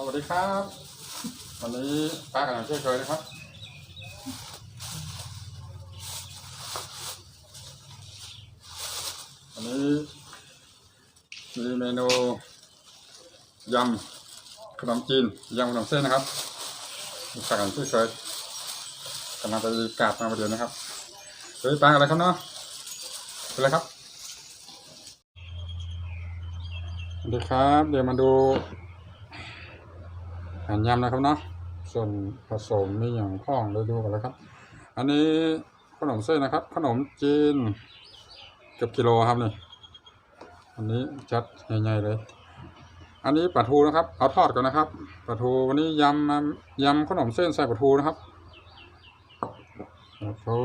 สวัสดีครับวันนี้ป้ากันเช่นเคยนะครับวันนี้มีเมนูยำขนมจีนยำขนมเส้นนะครับป้ากันเช่นเคยกำลังไปกาบมาประเดี๋ยวนะครับเฮ้ยป้าอะไรครับเนาะเป็นไรครับสวัสดีครับ เดี๋ยวมาดู หารยำนะครับเนาะส่วนผสมมีอย่างพ่องเลยดูกันแล้วครับ อันนี้ขนมเส้นนะครับ ขนมจีนเกือบกิโลครับนี่อันนี้จัดใหญ่ๆเลย อันนี้ปลาทูนะครับ เอาทอดก่อนนะครับปลาทูวันนี้ยำมายำขนมเส้นใส่ปลาทูนะครับปลาทู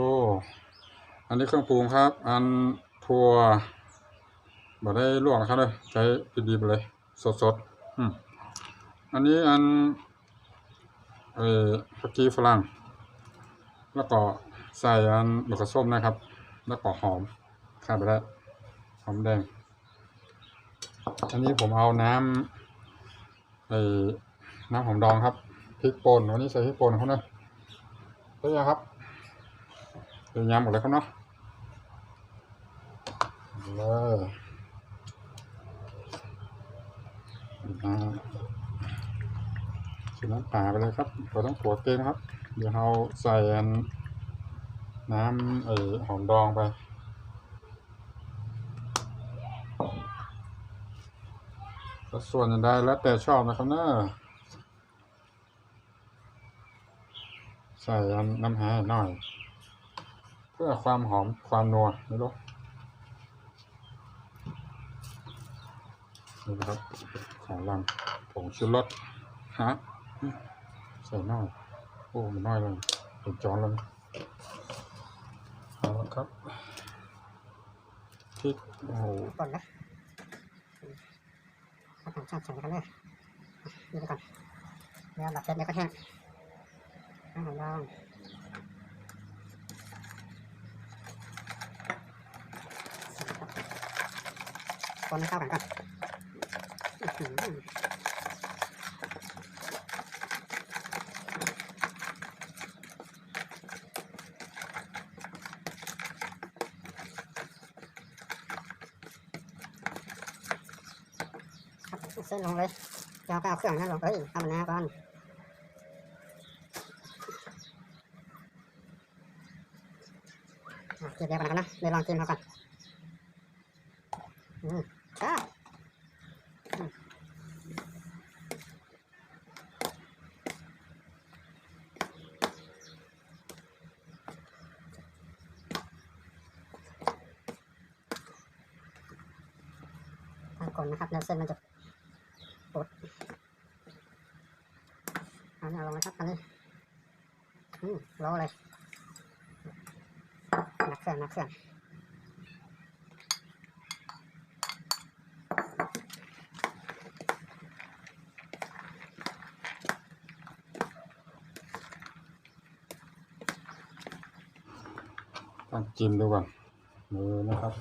อันนี้เครื่องปรุงครับ อันถั่วบ่ได้ลวกนะครับเลยใช้ดีๆไปเลย สดๆอืม อันนี้อันเออผักชีฝรั่ง แล้วก็ใส่อันมะเขือส้มนะครับ แล้วก็หอมขาดไปได้วหอมแดง อันนี้ผมเอาน้ำไอ้น้ำหอมดองครับพริกป่นวันนี้ใส่พริกป่นเขาเนอะได้ยังครับเดี๋ยวยำหมดเลยครับเนาะเลยอ่า ใส่น้ำปลาไปเลยครับเราต้องขัวเกงนะครับ เดี๋ยวเราใส่น้ำไอหอมดองไปสัดส่วนจะได้แล้วแต่ชอบนะครับเนอะใส่น้ำแห้หน่อย เพื่อความหอมความนัวไม่รู้นี่นะครับของลังผงชูรสฮะ ใส่น้อยโอ้มันน้อยลยเป็นจอนลยเอาละครับพริกโอ้โหก่อนนะถ้าผมชอบใส่กันเลยดูไปก่อนเดี๋ยวหลับเสร็จเดี๋ยวก็แห้งน้ำหอมดองคนให้เข้ากันก่อนอื้อหือครับเส้นลงเลยเดี๋ยวก็เอาเครื่องนั้นลงเอ้ยทำมันหน้ก่อนเก็บเดียวกันนะครับนะเดี๋ยวลองกินเขาก่อนอืมใช่อืมตั้งก่อนนะครับแล้วเส้นมันจะปดเอาเนี่ยเอานะครับอันนี้อืมรอเลยนักเครื่องนักเครื่องต้องจิ้มดูก่อนมือนะครับ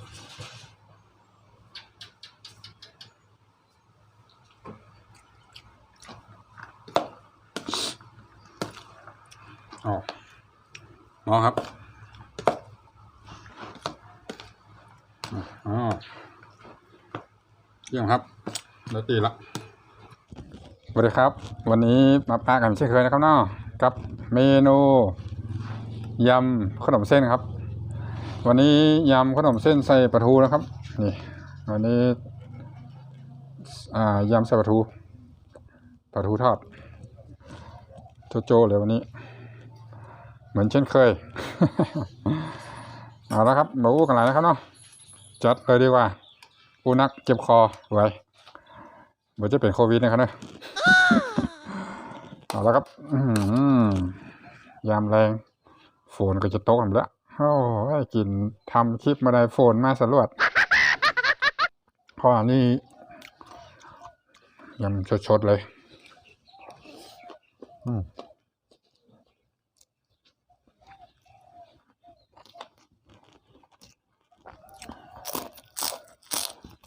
อ๋อมองครับอ๋อเยี่ยมครับเดี๋ยวตีละสวัสดีครับ วันนี้มาปากันเช่นเคยนะครับเนาะกับเมนูยำขนมเส้นครับ วันนี้ยำขนมเส้นใส่ปลาทูนะครับนี่วันนี้อ่ายำใส่ปลาทูปลาทูทอดโจโจเลยวันนี้ เหมือนเช่นเคย เอาละครับมาอู้กันหลายนะครับเนาะ จัดเลยดีกว่า อูนักเจ็บคอไว้เดี๋ยวจะเป็นโควิดนะครับเนาะเอาละครับยามแรง ฝนก็จะตกกันแล้วโอ้ยกินทำคลิปมาได้ฝนมาสรวดเพราะอันนี้ยำชดๆเลย อืม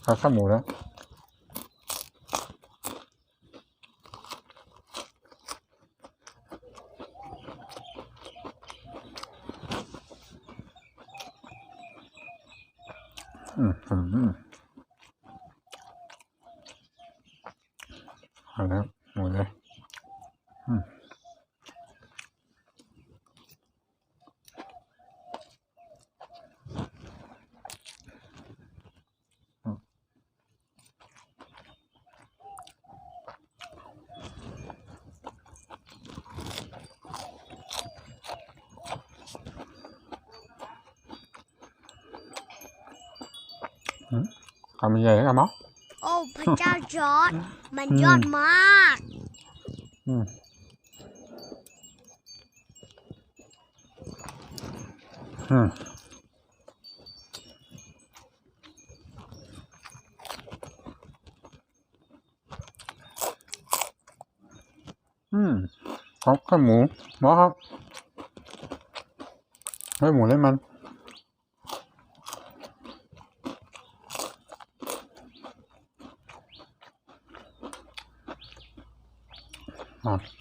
还看不了嗯嗯嗯。好的。 มคำใหญ่ครับมั้งโอ้พระเจ้าจอร์ดมันยอดมากอืมอืมอืมครับข้าวหมูหมอครับให้หมูเล่นมัน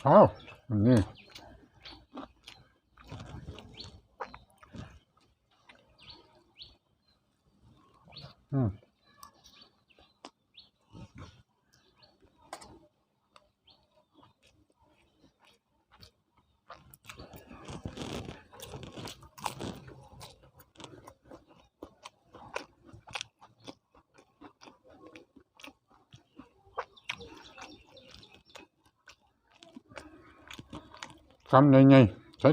อะเอาอันนี้อืม คำใหญ่ๆใช้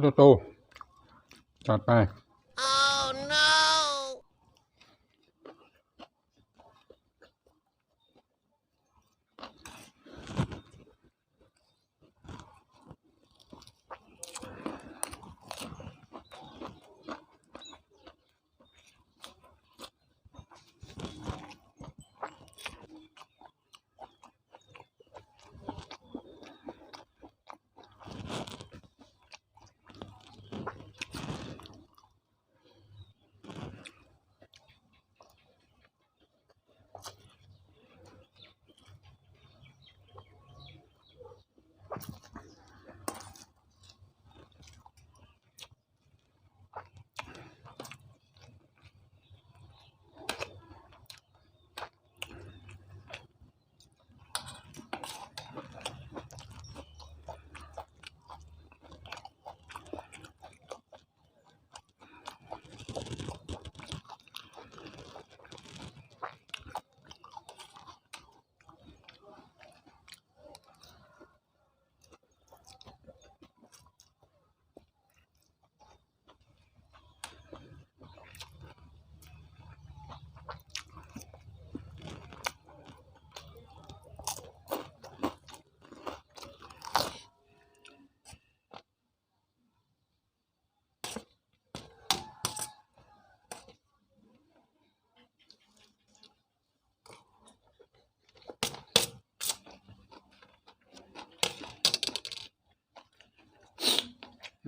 ก็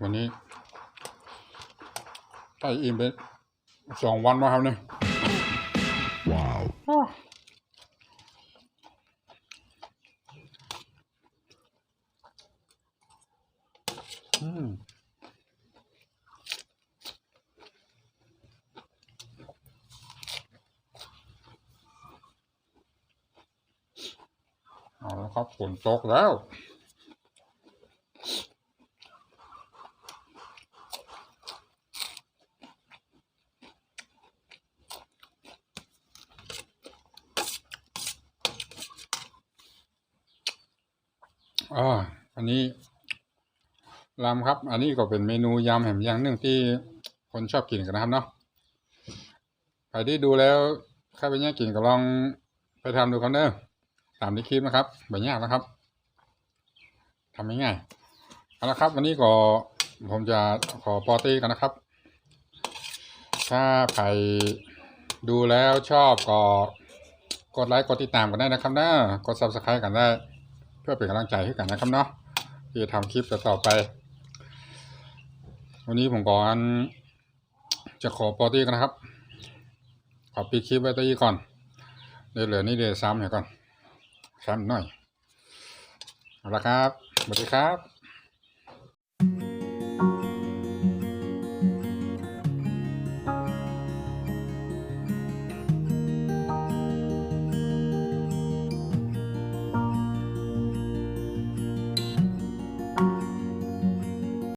วันนี้ใกล้อิ่มไปสองวันมาครับเนี่ยว้าวอืม เอาแล้วครับฝนตกแล้ว อ่าอันนี้ลำครับ อันนี้ก็เป็นเมนูยำแหมยางหนึ่งที่คนชอบกินกันนะครับเนาะใครที่ดูแล้วใครไปย่กินก็ลองไปทำดูกันเด้อ ตามที่คลิปนะครับไม่ยากนะครับทำง่ายๆเอาละครับ วันนี้ก็ผมจะขอปอตี้กันนะครับ ถ้าใครดูแล้วชอบก็กดไลค์กดติดตามกันได้นะครับนะกด subscribe กันได้ เพื่อเป็นกำลังใจให้กันนะครับเนาะที่จะทำคลิปต่อไป วันนี้ผมก่อนจะขอปอตี้กันนะครับ ขอปิดคลิปไว้ตรงนี้ก่อนเดี๋ยวเหลือนี่เดี๋ยวซ้ำให้ก่อน ซ้ำหน่อยเอาละครับสวัสดีครับ